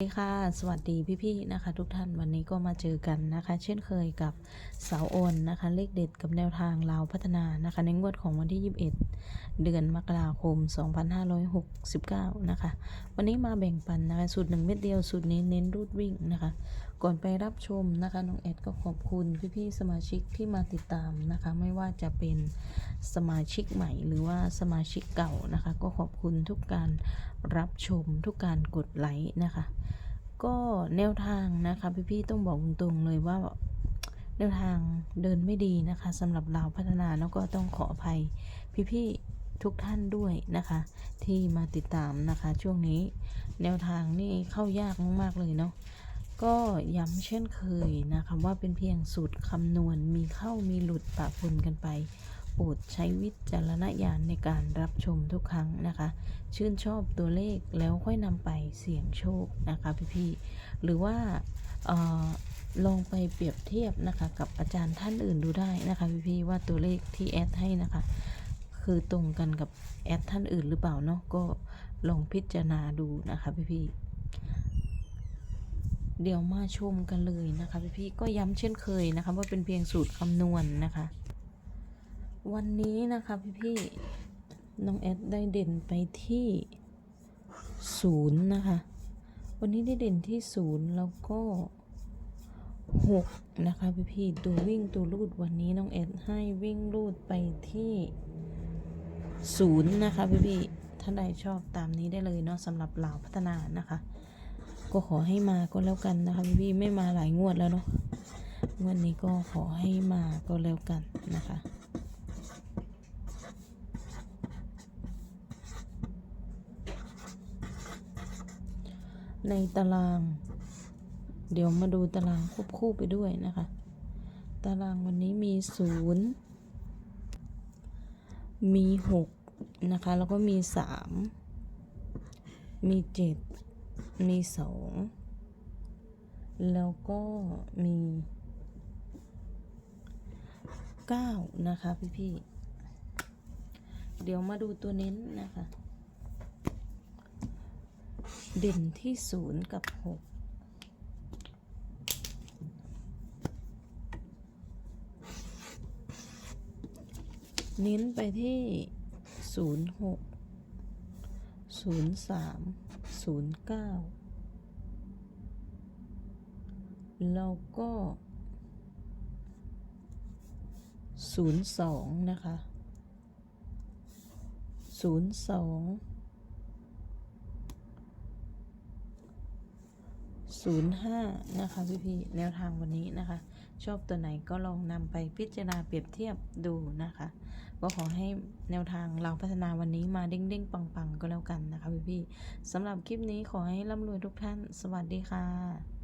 สวัสดีค่ะ สวัสดีพี่ๆนะคะ ทุกท่านวันนี้ก็มาเจอกันนะคะ เช่นเคยกับสาวโอนนะคะ เลขเด็ดกับแนวทางลาวพัฒนานะคะ ในงวดของวันที่ 21 เดือนมกราคม 2569 นะคะ วันนี้มาแบ่งปันนะคะสูตรหนึ่งเม็ดเดียวสูตรนี้เน้นรูดวิ่งนะคะ ก่อนไปรับชมนะคะน้องแอดก็ขอบคุณพี่ๆสมาชิกที่มาติดตามนะคะ ไม่ว่าจะเป็นสมาชิกใหม่หรือว่าสมาชิกเก่านะคะ ก็ขอบคุณทุกการรับชมทุกการกดไลค์นะคะ ก็แนวทางนะคะพี่ๆต้องบอกตรงๆเลยว่าแนวทางเดินไม่ดีนะคะสำหรับเราพัฒนาแล้วก็ต้องขออภัยพี่ๆ ทุกท่านด้วยนะคะ ที่มาติดตามนะคะ ช่วงนี้แนวทางนี่เข้ายากมากๆเลยเนาะก็ย้ำเช่นเคยนะคะว่าเป็นเพียงสูตรคำนวณมีเข้ามีหลุดปะปนกันไปโปรดใช้วิจารณญาณในการรับชมทุกครั้งนะคะ ชื่นชอบตัวเลขแล้วค่อยนำไปเสี่ยงโชคนะคะพี่ๆหรือว่าออลองไปเปรียบเทียบนะคะกับอาจารย์ท่านอื่นดูได้นะคะพี่ๆว่าตัวเลขที่แอดให้นะคะ คือตรงกันกับแอดท่านอื่นหรือเปล่าเนาะก็ลองพิจารณาดูนะคะพี่ๆเดี๋ยวมาชมกันเลยนะคะพี่ๆก็ย้ำเช่นเคยนะคะว่าเป็นเพียงสูตรคำนวณนะคะ วันนี้นะคะพี่ๆน้องแอดได้เด่นไปที่ศูนย์นะคะ วันนี้ได้เด่นที่ศูนย์แล้วก็หกนะคะพี่พี่ตัววิ่งตัวลูดวันนี้น้องแอดให้วิ่งลูดไปที่ ศูนย์นะคะพี่พี่ท่านใดชอบตามนี้ได้เลยเนาะสำหรับเหล่าพัฒนานะคะ ก็ขอให้มาก็แล้วกันนะคะพี่พี่ไม่มาหลายงวดแล้วเนาะงวดนี้ก็ขอให้มาก็แล้วกันนะคะในตาราง เดี๋ยวมาดูตารางควบคู่ไปด้วยนะคะ ตารางวันนี้มีศูนย์ มีหกนะคะ แล้วก็มีสามมีเจ็ดมีสองแล้วก็มีเก้านะคะพี่ๆเดี๋ยวมาดูตัวเน้นนะคะ เด่นที่ศูนย์กับหก เน้นไปที่ศูนย์หกศูนย์สามศูนย์เก้าแล้วก็ศูนย์สองนะคะศูนย์สอง05 นะคะพี่พี่ๆแนวทางวันนี้นะคะ ชอบตัวไหนก็ลองนำไปพิจารณาเปรียบเทียบดูนะคะ ก็ขอให้แนวทางเราพัฒนาวันนี้มาเด้งๆ ปังๆ ก็แล้วกันนะคะพี่พี่ๆสำหรับคลิปนี้ขอให้ร่ำรวยทุกท่าน สวัสดีค่ะ